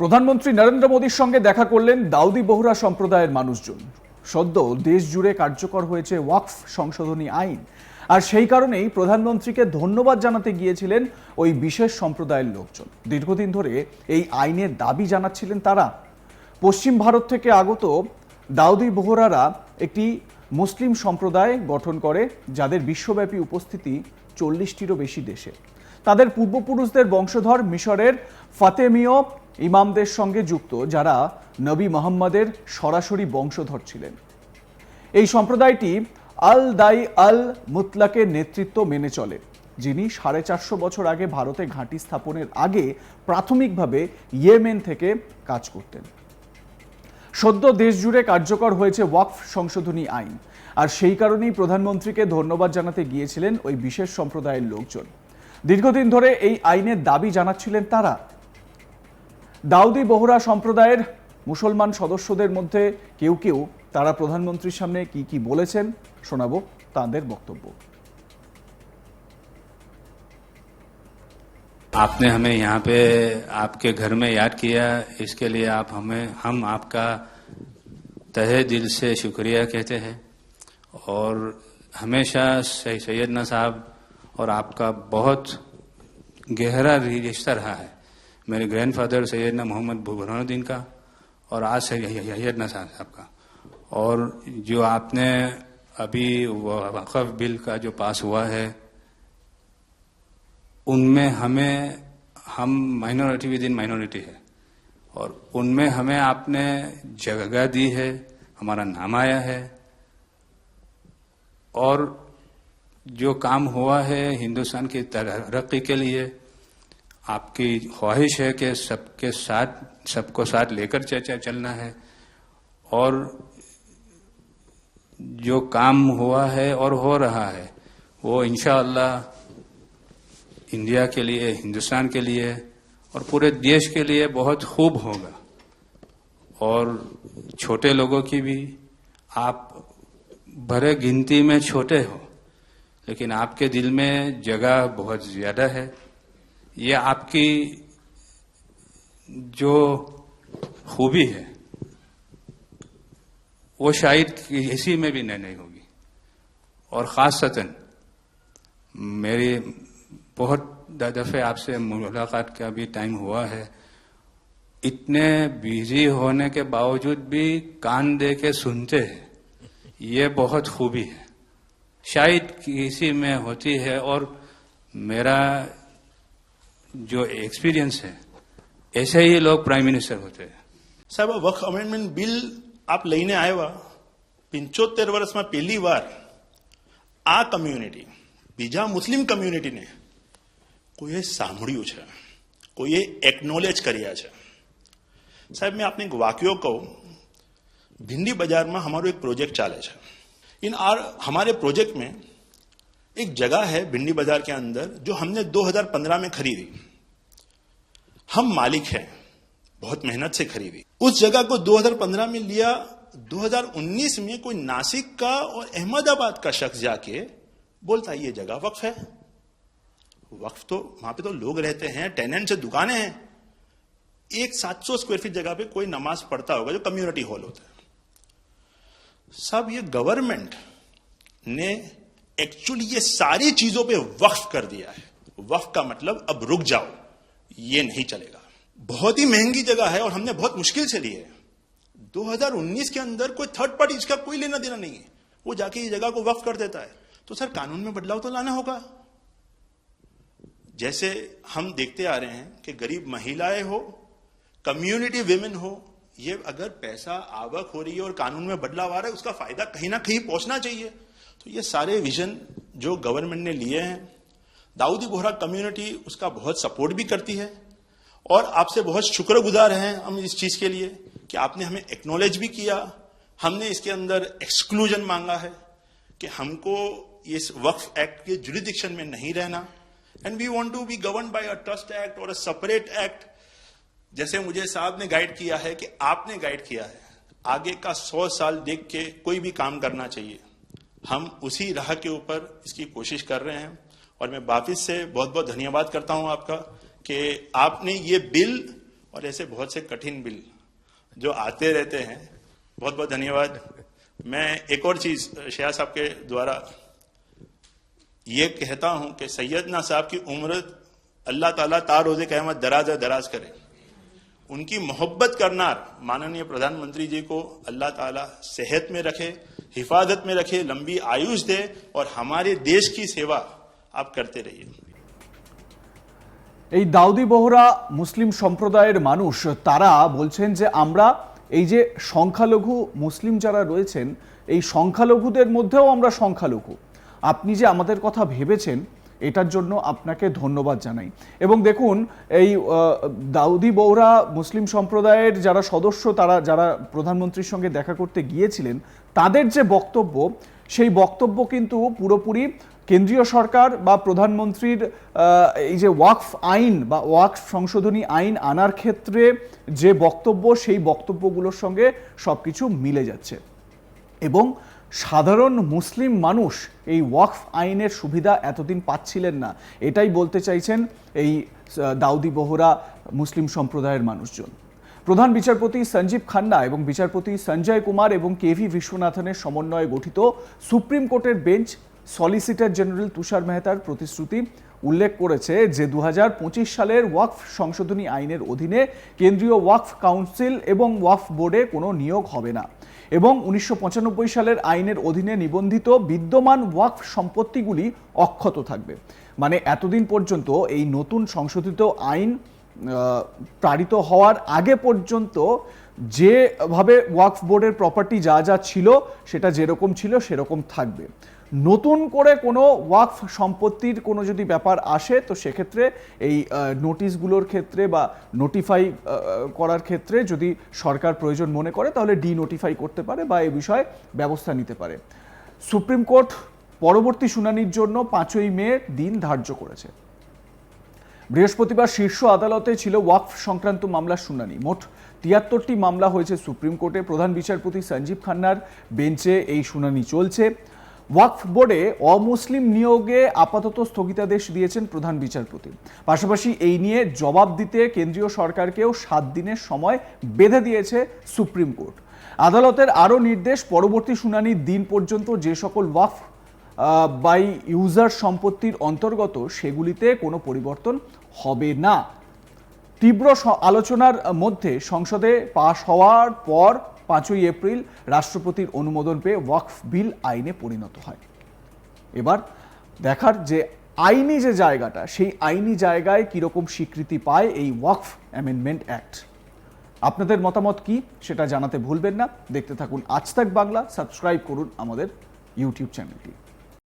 প্রধানমন্ত্রী নরেন্দ্র মোদীর সঙ্গে দেখা করলেন দাউদি bohra সম্প্রদায়ের মানুষজন। সদ্য দেশ জুড়ে কার্যকর হয়েছে ওয়াকফ সংশোধনী আইন। আর সেই কারণেই প্রধানমন্ত্রীকে ধন্যবাদ জানাতে গিয়েছিলেন ওই বিশেষ সম্প্রদায়ের লোকজন। দীর্ঘদিন ধরে এই আইনের দাবি জানাচ্ছিলেন তারা। পশ্চিম ভারত থেকে আগত দাউদি bohraরা একটি মুসলিম সম্প্রদায় গঠন করে, যাদের বিশ্বব্যাপী উপস্থিতি চল্লিশটিরও বেশি দেশে। তাদের পূর্বপুরুষদের বংশধর মিশরের ফাতেমীয় ইমামদের সঙ্গে যুক্ত যারা নবী মোহাম্মদের সরাসরি বংশধর ছিলেন। এই সম্প্রদায়টি আল দাই আল মুতলাকের নেতৃত্ব মেনে চলে, যিনি সাড়ে চারশো বছর আগে ভারতে ঘাঁটি স্থাপনের আগে প্রাথমিকভাবে ইয়েমেন থেকে কাজ করতেন। সদ্য দেশ জুড়ে কার্যকর হয়েছে ওয়াকফ সংশোধনী আইন, আর সেই কারণেই প্রধানমন্ত্রীকে ধন্যবাদ জানাতে গিয়েছিলেন ওই বিশেষ সম্প্রদায়ের লোকজন। দীর্ঘদিন ধরে এই আইনের দাবি জানাচ্ছিলেন তারা দাউদি bohra সম্প্রদায়ের মুসলমান সদস্যদের মধ্যে কেউ কেউ তারা প্রধানমন্ত্রীর সামনে কি কি বলেছেন শোনাবো তাদের বক্তব্য आपने हमें यहाँ पे आपके घर में याद किया इसके लिए आप हमें हम आपका तहे दिल से शुक्रिया कहते हैं और हमेशा सै- सैयदना साहब और आपका बहुत गहरा रिश्ता रहा है मेरे ग्रैंडफादर सैदना मोहम्मद बुरहानुद्दीन का और आज सैयदना साहब का। और जो आपने अभी वक़फ़ बिल का जो पास हुआ है, उनमें हमें, हम माइनॉरिटी विद इन माइनॉरिटी है। और उनमें हमें आपने जगह दी है, हमारा नाम आया है। और जो काम हुआ है हिंदुस्तान की तरक्की के लिए आपकी ख्वाहिश है कि सबके साथ, सबको साथ लेकर च- च- चलना है। और जो काम हुआ है और हो रहा है, वो इंशाअल्लाह इंडिया के लिए, हिंदुस्तान के लिए और पूरे देश के लिए बहुत खूब होगा। और छोटे लोगों की भी, आप भरे गिनती में छोटे हो, लेकिन आपके दिल में जगह बहुत ज़्यादा है। ये आपकी जो खूबी है, वो शायद किसी में भी नहीं होगी। और खासतन, मेरी बहुत दफे आपसे मुलाकात का भी टाइम हुआ है। इतने बिज़ी होने के बावजूद भी कान दे के सुनते हैं। ये बहुत खूबी है। शायद किसी में होती है और मेरा जो एक्सपीरियंस है ऐसे ही लोग प्राइम मिनिस्टर होते हैं સાહેબ આ વખ અમેન્ડમેન્ટ બિલ આપ લઈને આવ્યા પિંચોતેર વર્ષમાં પહેલી વાર આ કમ્યુનિટી બીજા મુસ્લિમ કમ્યુનિટીને કોઈએ સાંભળ્યું છે કોઈએ એકનોલેજ કર્યા છે સાહેબ મેં આપને એક વાક્યો કહું भिंडी बाजार में हमारो एक प्रोजेक्ट चाले है इन आर हमारे प्रोजेक्ट में एक जगह है भिंडी बाज़ार के अंदर, जो हमने 2015 में खरीदी। हम मालिक हैं, बहुत मेहनत से खरीदी। उस जगह को 2015 में लिया 2019 में कोई नासिक का और अहमदाबाद का शख्स जाके बोलता है ये जगह वक्फ है। वक्फ तो वहाँ पे तो लोग रहते हैं, टेनेंट से दुकानें हैं। एक 700 स्क्वायर फीट जगह पे कोई नमाज़ पढ़ता होगा, जो कम्युनिटी हॉल होता है। सब ये गवर्नमेंट ने एक्चुअली ये सारी चीज़ों पे वक्फ कर दिया है। वक्फ का मतलब अब रुक जाओ, ये नहीं चलेगा। बहुत ही महँगी जगह है और हमने बहुत मुश्किल से ली है। 2019 के अंदर कोई थर्ड पार्टी इसका कोई लेना देना नहीं है। वो जाके ये जगह को वक्फ कर देता है। तो सर, कानून में बदलाव तो लाना होगा। जैसे हम देखते आ रहे हैं कि गरीब महिलाएँ हो कम्युनिटी वेमेन हो ये अगर पैसा आवक हो रही है और कानून में बदलाव आ रहा है, उसका फ़ायदा कहीं ना कहीं पहुँचना चाहिए। तो ये सारे विजन जो गवर्नमेंट ने लिए हैं, दाऊदी बोहरा कम्युनिटी उसका बहुत सपोर्ट भी करती है। और आपसे बहुत शुक्रगुजार हैं हम इस चीज़ के लिए कि आपने हमें एक्नोलेज भी किया। हमने इसके अंदर एक्सक्लूजन मांगा है कि हमको इस वक्फ एक्ट के जुरिडिक्शन में नहीं रहना। And we want to be govern by a trust act और अ सेपरेट एक्ट जैसे मुझे साहब ने गाइड किया है कि आपने गाइड किया है, आगे का सौ साल देख के कोई भी काम करना चाहिए। हम उसी राह के ऊपर इसकी कोशिश कर रहे हैं और मैं वापिस से बहुत बहुत धन्यवाद करता हूँ आपका कि आपने ये बिल और ऐसे बहुत से कठिन बिल जो आते रहते हैं बहुत बहुत धन्यवाद। मैं एक और चीज़ शेया साहब के द्वारा ये कहता हूँ कि सैयदना साहब की उम्र अल्लाह ताला तार रोज़े कहमत दराज दराज करे। उनकी मोहब्बत करनार माननीय प्रधानमंत्री जी को अल्लाह ताला सेहत में रखे हिफाजत में रखे लंबी आयुष दे और हमारे देश की सेवा आप करते रहिए এই দাউদি बोहरा মুসলিম সম্প্রদায়ের মানুষ তারা বলছেন যে আমরা এই যে সংখ্যালঘু মুসলিম যারা রয়েছেন এই সংখ্যালঘুদের মধ্যেও আমরা সংখ্যালঘু আপনি যে আমাদের কথা ভেবেছেন এটার জন্য আপনাকে ধন্যবাদ জানাই। এবং দেখুন, এই দাউদি বৌরা মুসলিম সম্প্রদায়ের যারা সদস্য, তারা, যারা প্রধানমন্ত্রীর সঙ্গে দেখা করতে গিয়েছিলেন, তাদের যে বক্তব্য, সেই বক্তব্য কিন্তু পুরোপুরি কেন্দ্রীয় সরকার বা প্রধানমন্ত্রীর এই যে ওয়াকফ আইন বা ওয়াকফ সংশোধনী আইন আনার ক্ষেত্রে যে বক্তব্য, সেই বক্তব্যগুলোর সঙ্গে সবকিছু মিলে যাচ্ছে। এবং সাধারণ মুসলিম মানুষ এই ওয়াকফ আইনের সুবিধা এতদিন পাচ্ছিলেন না। এটাই বলতে চাইছেন এই দাউদি বহরা মুসলিম সম্প্রদায়ের মানুষজন। প্রধান বিচারপতি সঞ্জীব খান্না এবং বিচারপতি সঞ্জয় কুমার এবং কে ভি বিশ্বনাথনের সমন্বয়ে গঠিত সুপ্রিম কোর্টের বেঞ্চ সলিসিটর জেনারেল তুষার মেহতার প্রতিশ্রুতি উল্লেখ করেছে যে দু হাজার পঁচিশ সালের ওয়াকফ সংশোধনী আইনের অধীনে কেন্দ্রীয় ওয়াকফ কাউন্সিল এবং ওয়াকফ বোর্ডে কোনো নিয়োগ হবে না এবং উনিশশো পঁচানব্বই সালের আইনের অধীনে নিবন্ধিত বিদ্যমান ওয়াকফ সম্পত্তিগুলি অক্ষত থাকবে। মানে এতদিন পর্যন্ত এই নতুন সংশোধিত আইন পারিত হওয়ার আগে পর্যন্ত যেভাবে ওয়াকফ বোর্ডের প্রপার্টি যা যা ছিল সেটা যেরকম ছিল সেরকম থাকবে। নতুন করে কোনো ওয়াকফ সম্পত্তির কোনো যদি ব্যাপার আসে, তো সেক্ষেত্রে এই নোটিশগুলোর ক্ষেত্রে বা নোটিফাই করার ক্ষেত্রে যদি সরকার প্রয়োজন মনে করে, তাহলে ডি নোটিফাই করতে পারে বা এই বিষয়ে ব্যবস্থা নিতে পারে। সুপ্রিম কোর্ট পরবর্তী শুনানির জন্য পাঁচই মে দিন ধার্য করেছে। বৃহস্পতিবার শীর্ষ আদালতে ছিল ওয়াকফ সংক্রান্ত মামলার শুনানি। মোট তিয়াত্তরটি মামলা হয়েছে সুপ্রিম কোর্টে। প্রধান বিচারপতি সঞ্জীব খান্নার বেঞ্চে এই শুনানি চলছে। ওয়াকফ বোর্ডে অমুসলিম নিয়োগে আপাতত স্থগিতাদেশ দিয়েছেন প্রধান বিচারপতি। পাশাপাশি এই নিয়ে জবাব দিতে কেন্দ্রীয় সরকারকেও সাত দিনের সময় বেঁধে দিয়েছে সুপ্রিম কোর্ট। আদালতের আরও নির্দেশ, পরবর্তী শুনানির দিন পর্যন্ত যে সকল ওয়াকফ বাই ইউজার সম্পত্তির অন্তর্গত সেগুলিতে কোনো পরিবর্তন হবে না। তীব্র আলোচনার মধ্যে সংসদে পাশ হওয়ার পর পাঁচই এপ্রিল রাষ্ট্রপতির অনুমোদন পেয়ে ওয়াকফ বিল আইনে পরিণত হয়। এবার দেখার যে আইনি যে জায়গাটা, সেই আইনি জায়গায় কীরকম স্বীকৃতি পায় এই ওয়াকফ অ্যামেন্ডমেন্ট অ্যাক্ট। আপনাদের মতামত কি সেটা জানাতে ভুলবেন না। দেখতে থাকুন আজ তাক বাংলা, সাবস্ক্রাইব করুন আমাদের ইউটিউব চ্যানেলটি।